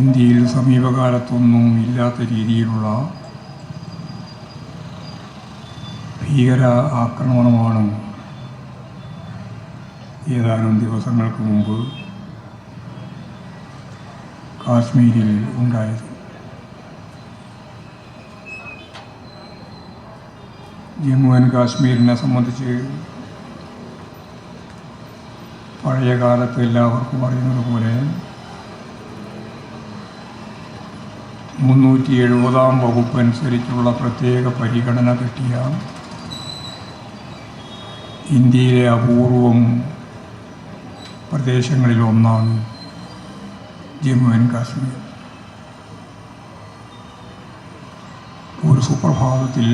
ഇന്ത്യയിൽ സമീപകാലത്തൊന്നും ഇല്ലാത്ത രീതിയിലുള്ള ഭീകര ആക്രമണമാണ് ഏതാനും ദിവസങ്ങൾക്ക് മുമ്പ് കാശ്മീരിൽ ഉണ്ടായത്. ജമ്മു ആൻഡ് കാശ്മീരിനെ സംബന്ധിച്ച് പഴയ കാലത്ത് എല്ലാവർക്കും അറിയുന്നത് പോലെ മുന്നൂറ്റി എഴുപതാം വകുപ്പ് അനുസരിച്ചുള്ള പ്രത്യേക പരിഗണന കിട്ടിയ ഇന്ത്യയിലെ അപൂർവം പ്രദേശങ്ങളിലൊന്നാണ് ജമ്മു ആൻഡ് കാശ്മീർ. ഒരു സുപ്രഭാതത്തിൽ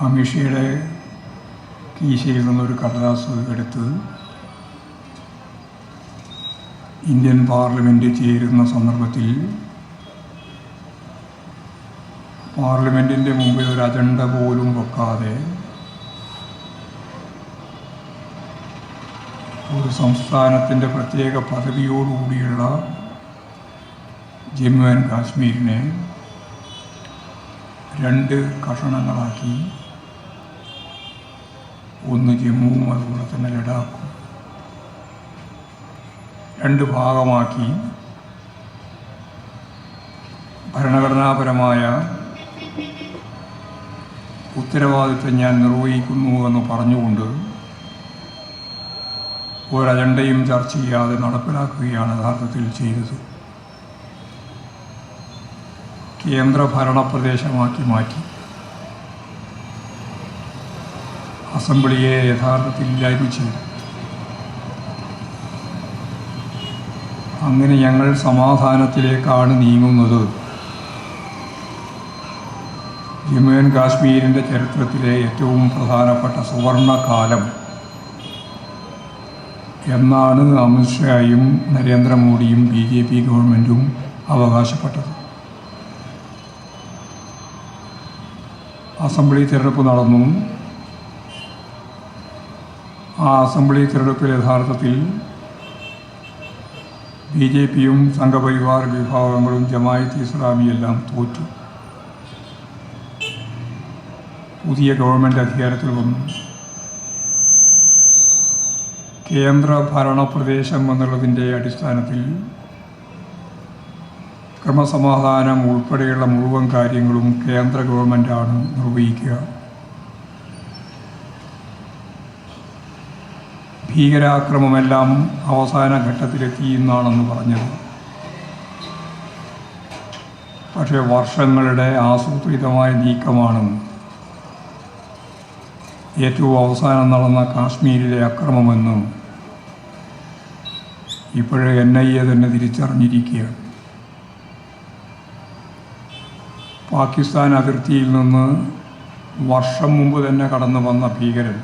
അമിഷയുടെ കീശയിൽ നിന്നൊരു കടലാസ് എടുത്ത് ഇന്ത്യൻ പാർലമെന്റ് ചേരുന്ന സന്ദർഭത്തിൽ പാർലമെന്റിന്റെ മുമ്പിൽ ഒരു അജണ്ട പോലും വെക്കാതെ ഒരു സംസ്ഥാനത്തിന്റെ പ്രത്യേക പദവിയോടുകൂടിയുള്ള ജമ്മു ആൻഡ് കാശ്മീരിനെ രണ്ട് കഷണങ്ങളാക്കി. ഒന്ന് ജമ്മുവും അതുപോലെ തന്നെ ലഡാക്കും. രണ്ട് ഭാഗമാക്കി. ഭരണഘടനാപരമായ ഉത്തരവാദിത്വം ഞാൻ നിർവഹിക്കുന്നു എന്ന് പറഞ്ഞുകൊണ്ട് ഒരജണ്ടയും ചർച്ച ചെയ്യാതെ നടപ്പിലാക്കുകയാണ് യഥാർത്ഥത്തിൽ ചെയ്തത്. കേന്ദ്ര ഭരണപ്രദേശമാക്കി മാറ്റി. അസംബ്ലിയെ യഥാർത്ഥത്തിൽ ഇല്ലായ്മ ചെയ്തു. അങ്ങനെ ഞങ്ങൾ സമാധാനത്തിലേക്കാണ് നീങ്ങുന്നത്. ജമ്മു ആൻഡ് കാശ്മീരിന്റെ ചരിത്രത്തിലെ ഏറ്റവും പ്രധാനപ്പെട്ട സുവർണകാലം. എന്നാണ് അമിത്ഷായും നരേന്ദ്രമോദിയും ബി ജെ പി ഗവൺമെന്റും അവകാശപ്പെട്ടത്. അസംബ്ലി തിരഞ്ഞെടുപ്പ് നടന്നു. ആ അസംബ്ലി തിരഞ്ഞെടുപ്പിൽ യഥാർത്ഥത്തിൽ ബി ജെ പിയും സംഘപരിവാർ വിഭാഗങ്ങളും ജമായത്ത് ഇസ്ലാമിയെല്ലാം തോറ്റു. പുതിയ ഗവൺമെന്റ് അധികാരത്തിൽ വന്നു. കേന്ദ്ര ഭരണപ്രദേശം എന്നുള്ളതിന്റെ അടിസ്ഥാനത്തിൽ ക്രമസമാധാനം ഉൾപ്പെടെയുള്ള മുഴുവൻ കാര്യങ്ങളും കേന്ദ്ര ഗവൺമെന്റാണ് നിർവഹിക്കുക. ഭീകരാക്രമമെല്ലാം അവസാന ഘട്ടത്തിലെത്തിയെന്നാണെന്ന് പറഞ്ഞത്. പക്ഷേ വർഷങ്ങളുടെ ആസൂത്രിതമായ നീക്കമാണ് ഏറ്റവും അവസാനം നടന്ന കാശ്മീരിലെ അക്രമമെന്നും ഇപ്പോഴേ എൻ ഐ എ തന്നെ തിരിച്ചറിഞ്ഞിരിക്കുകയാണ്. പാകിസ്ഥാൻ അതിർത്തിയിൽ നിന്ന് വർഷം മുമ്പ് തന്നെ കടന്നു വന്ന ഭീകരൻ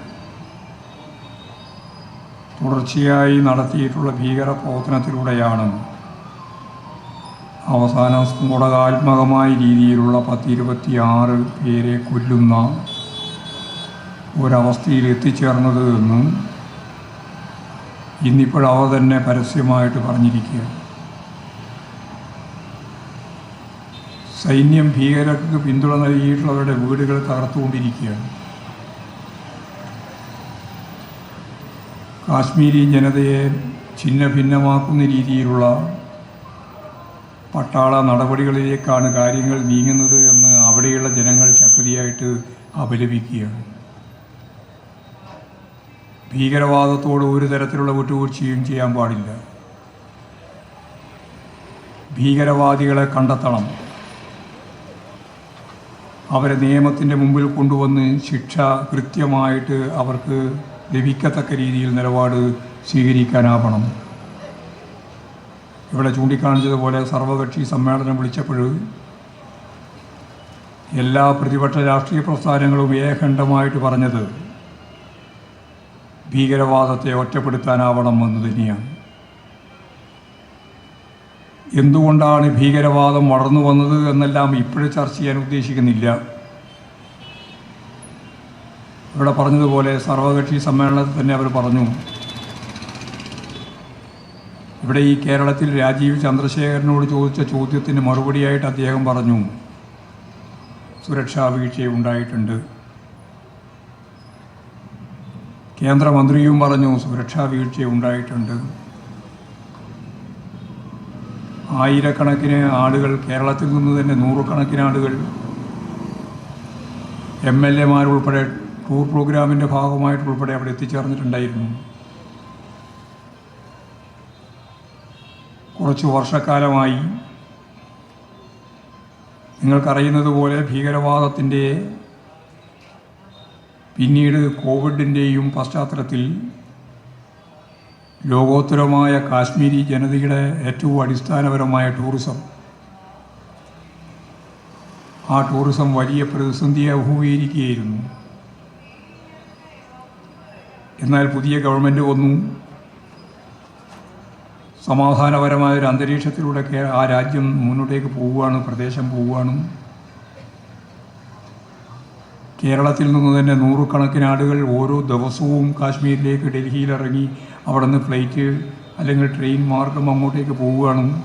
തുടർച്ചയായി നടത്തിയിട്ടുള്ള ഭീകര പ്രവർത്തനത്തിലൂടെയാണ് അവസാന സ്ഫോടകാത്മകമായ രീതിയിലുള്ള പത്തിരുപത്തിയാറ് പേരെ കൊല്ലുന്ന ഒരവസ്ഥയിൽ എത്തിച്ചേർന്നത് എന്ന് ഇന്നിപ്പോഴവർ തന്നെ പരസ്യമായിട്ട് പറഞ്ഞിരിക്കുക. സൈന്യം ഭീകരർക്ക് പിന്തുണ നൽകിയിട്ടുള്ളവരുടെ വീടുകൾ തകർത്തുകൊണ്ടിരിക്കുകയാണ്. കാശ്മീരി ജനതയെ ഛിന്ന ഭിന്നമാക്കുന്ന രീതിയിലുള്ള പട്ടാള നടപടികളിലേക്കാണ് കാര്യങ്ങൾ നീങ്ങുന്നത് എന്ന് അവിടെയുള്ള ജനങ്ങൾ ശക്തിയായിട്ട് അപലപിക്കുകയാണ്. ഭീകരവാദത്തോട് ഒരു തരത്തിലുള്ള വിട്ടുവീഴ്ചയും ചെയ്യാൻ പാടില്ല. ഭീകരവാദികളെ കണ്ടെത്തണം. അവരെ നിയമത്തിന്റെ മുമ്പിൽ കൊണ്ടുവന്ന് ശിക്ഷ കൃത്യമായിട്ട് അവർക്ക് ലഭിക്കത്തക്ക രീതിയിൽ നിലപാട് സ്വീകരിക്കാനാവണം. ഇവിടെ ചൂണ്ടിക്കാണിച്ചതുപോലെ സർവകക്ഷി സമ്മേളനം വിളിച്ചപ്പോൾ എല്ലാ പ്രതിപക്ഷ രാഷ്ട്രീയ പ്രസ്ഥാനങ്ങളും ഏകണ്ഠമായിട്ട് പറഞ്ഞത് ഭീകരവാദത്തെ ഒറ്റപ്പെടുത്താനാവണം എന്ന് തന്നെയാണ്. എന്തുകൊണ്ടാണ് ഭീകരവാദം വളർന്നു വന്നത് എന്നെല്ലാം ഇപ്പോഴും ചർച്ച ചെയ്യാൻ ഉദ്ദേശിക്കുന്നില്ല. ഇവിടെ പറഞ്ഞതുപോലെ സർവകക്ഷി സമ്മേളനത്തിൽ തന്നെ അവർ പറഞ്ഞു. ഇവിടെ ഈ കേരളത്തിൽ രാജീവ് ചന്ദ്രശേഖരനോട് ചോദിച്ച ചോദ്യത്തിന് മറുപടിയായിട്ട് അദ്ദേഹം പറഞ്ഞു. സുരക്ഷാ വീഴ്ചയുണ്ടായിട്ടുണ്ട് കേന്ദ്രമന്ത്രിയും പറഞ്ഞു സുരക്ഷാ വീഴ്ചയുണ്ടായിട്ടുണ്ട് ആയിരക്കണക്കിന് ആളുകൾ കേരളത്തിൽ നിന്ന് തന്നെ നൂറുകണക്കിന് ആളുകൾ എം എൽ എമാരുൾപ്പെടെ ടൂർ പ്രോഗ്രാമിന്റെ ഭാഗമായിട്ട് ഉൾപ്പെടെ അവിടെ എത്തിച്ചേർന്നിട്ടുണ്ടായിരുന്നു. കുറച്ച് വർഷക്കാലമായി നിങ്ങൾക്കറിയുന്നത് പോലെ ഭീകരവാദത്തിന്റെ പിന്നീട് കോവിഡിന്റെയും പശ്ചാത്തലത്തിൽ ലോകോത്തരമായ കാശ്മീരി ജനതയുടെ ഏറ്റവും അടിസ്ഥാനപരമായ ടൂറിസം ആ ടൂറിസം വലിയ പ്രതിസന്ധിയെ അഭിമുഖീകരിക്കുകയായിരുന്നു എന്നാൽ പുതിയ ഗവൺമെന്റ് വന്നു. സമാധാനപരമായ ഒരു അന്തരീക്ഷത്തിലൂടെ ആ രാജ്യം മുന്നോട്ടേക്ക് പോവുകയാണ് പ്രദേശം പോവുകയാണ്. കേരളത്തിൽ നിന്ന് തന്നെ നൂറുകണക്കിന് ആളുകൾ ഓരോ ദിവസവും കാശ്മീരിലേക്ക് ഡൽഹിയിലിറങ്ങി അവിടെ നിന്ന് ഫ്ലൈറ്റ് അല്ലെങ്കിൽ ട്രെയിൻ മാർഗം അങ്ങോട്ടേക്ക് പോവുകയാണ്.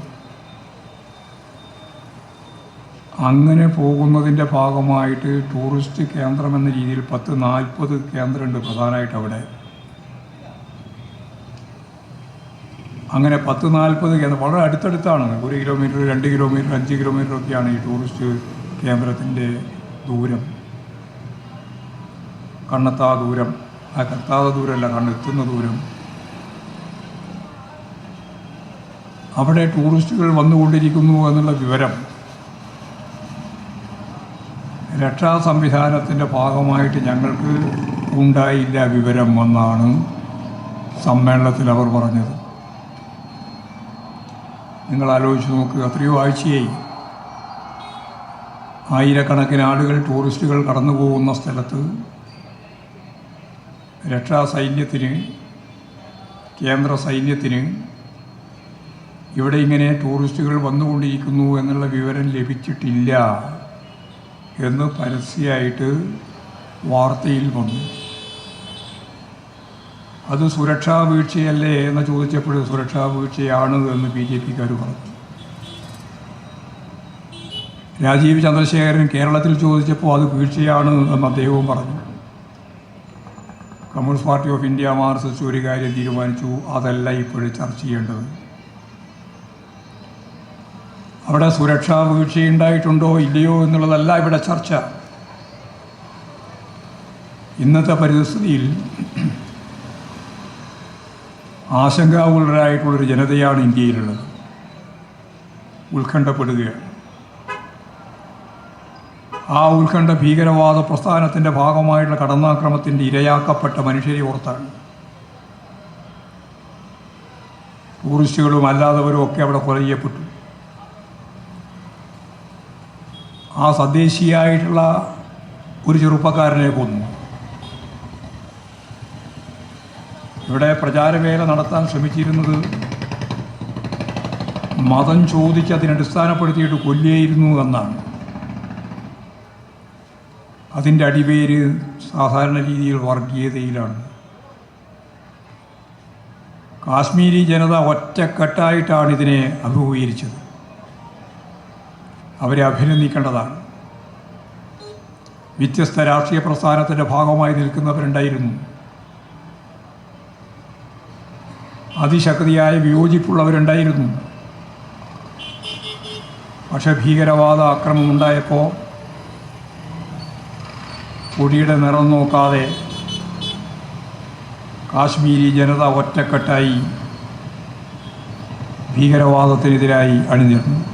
അങ്ങനെ പോകുന്നതിന്റെ ഭാഗമായിട്ട് ടൂറിസ്റ്റ് കേന്ദ്രം എന്ന രീതിയിൽ പത്ത് നാൽപ്പത് കേന്ദ്രമുണ്ട് പ്രധാനമായിട്ട് അവിടെ. അങ്ങനെ പത്ത് നാൽപ്പത് കേന്ദ്രം വളരെ അടുത്തടുത്താണ്. ഒരു കിലോമീറ്റർ രണ്ട് കിലോമീറ്റർ അഞ്ച് കിലോമീറ്റർ ഒക്കെയാണ് ഈ ടൂറിസ്റ്റ് കേന്ദ്രത്തിന്റെ ദൂരം. കണ്ണെത്താ ദൂരം. ആ കത്താത്ത ദൂരമല്ല കണ്ണെത്തുന്ന ദൂരം. അവിടെ ടൂറിസ്റ്റുകൾ വന്നുകൊണ്ടിരിക്കുന്നു എന്നുള്ള വിവരം രക്ഷാ സംവിധാനത്തിന്റെ ഭാഗമായിട്ട് ഞങ്ങൾക്ക് ഉണ്ടായില്ല വിവരം എന്നാണ് സമ്മേളനത്തിൽ അവർ പറഞ്ഞത്. നിങ്ങൾ ആലോചിച്ച് നോക്കുക എത്രയോ ആഴ്ചയായി. ആയിരക്കണക്കിന് ആളുകൾ ടൂറിസ്റ്റുകൾ കടന്നു പോകുന്ന സ്ഥലത്ത് രക്ഷാ സൈന്യത്തിന് കേന്ദ്ര സൈന്യത്തിന് ഇവിടെ ഇങ്ങനെ ടൂറിസ്റ്റുകൾ വന്നുകൊണ്ടിരിക്കുന്നു എന്നുള്ള വിവരം ലഭിച്ചിട്ടില്ല എന്ന് പരസ്യമായിട്ട് വാർത്തയിൽ വന്നു. അത് സുരക്ഷാ വീഴ്ചയല്ലേ എന്ന് ചോദിച്ചപ്പോൾ സുരക്ഷാ വീഴ്ചയാണ് എന്ന് ബി ജെ പിക്കാർ പറഞ്ഞു. രാജീവ് ചന്ദ്രശേഖരൻ കേരളത്തിൽ ചോദിച്ചപ്പോൾ അത് വീഴ്ചയാണ് എന്ന് അദ്ദേഹവും പറഞ്ഞു. Communist party of India Marxist ഒരു കാര്യം തീരുമാനിച്ചു അതല്ല ഇപ്പോഴും ചർച്ച ചെയ്യേണ്ടത്. അവിടെ സുരക്ഷാ വീഴ്ചയുണ്ടായിട്ടുണ്ടോ ഇല്ലയോ എന്നുള്ളതല്ല ഇവിടെ ചർച്ച. ഇന്നത്തെ പരിസ്ഥിതിയിൽ ആശങ്കാകുലരായിട്ടുള്ളൊരു ജനതയാണ് ഇന്ത്യയിലുള്ളത്. ഉത്കണ്ഠപ്പെടുകയാണ്. ആ ഉത്കണ്ഠ ഭീകരവാദ പ്രസ്ഥാനത്തിന്റെ ഭാഗമായിട്ടുള്ള കടന്നാക്രമത്തിന്റെ ഇരയാക്കപ്പെട്ട മനുഷ്യരെ ഓർത്താണ്. ടൂറിസ്റ്റുകളും അല്ലാത്തവരും ഒക്കെ അവിടെ കൊല ചെയ്യപ്പെട്ടു ആ സ്വദേശിയായിട്ടുള്ള ഒരു ചെറുപ്പക്കാരനെ കൊന്നു. ഇവിടെ പ്രചാരവേല നടത്താൻ ശ്രമിച്ചിരുന്നത് മതം ചോദിച്ച് അതിനടിസ്ഥാനപ്പെടുത്തിയിട്ട് കൊല്ലിയായിരുന്നു എന്നാണ്. അതിന്റെ അടിവേര് സാധാരണ രീതിയിൽ വർഗീയതയിലാണ്. കാശ്മീരി ജനത ഒറ്റക്കെട്ടായിട്ടാണ് ഇതിനെ അഭിമുഖീകരിച്ചത്. അവരെ അഭിനന്ദിക്കേണ്ടതാണ്. വ്യത്യസ്ത രാഷ്ട്രീയ പ്രസ്ഥാനത്തിന്റെ ഭാഗമായി നിൽക്കുന്നവരുണ്ടായിരുന്നു. അതിശക്തിയായ വിയോജിപ്പുള്ളവരുണ്ടായിരുന്നു. പക്ഷെ ഭീകരവാദ ആക്രമണം ഉണ്ടായപ്പോൾ കൊടിയുടെ നിറം നോക്കാതെ കാശ്മീരി ജനത ഒറ്റക്കെട്ടായി ഭീകരവാദത്തിനെതിരായി അണിനിരന്നു.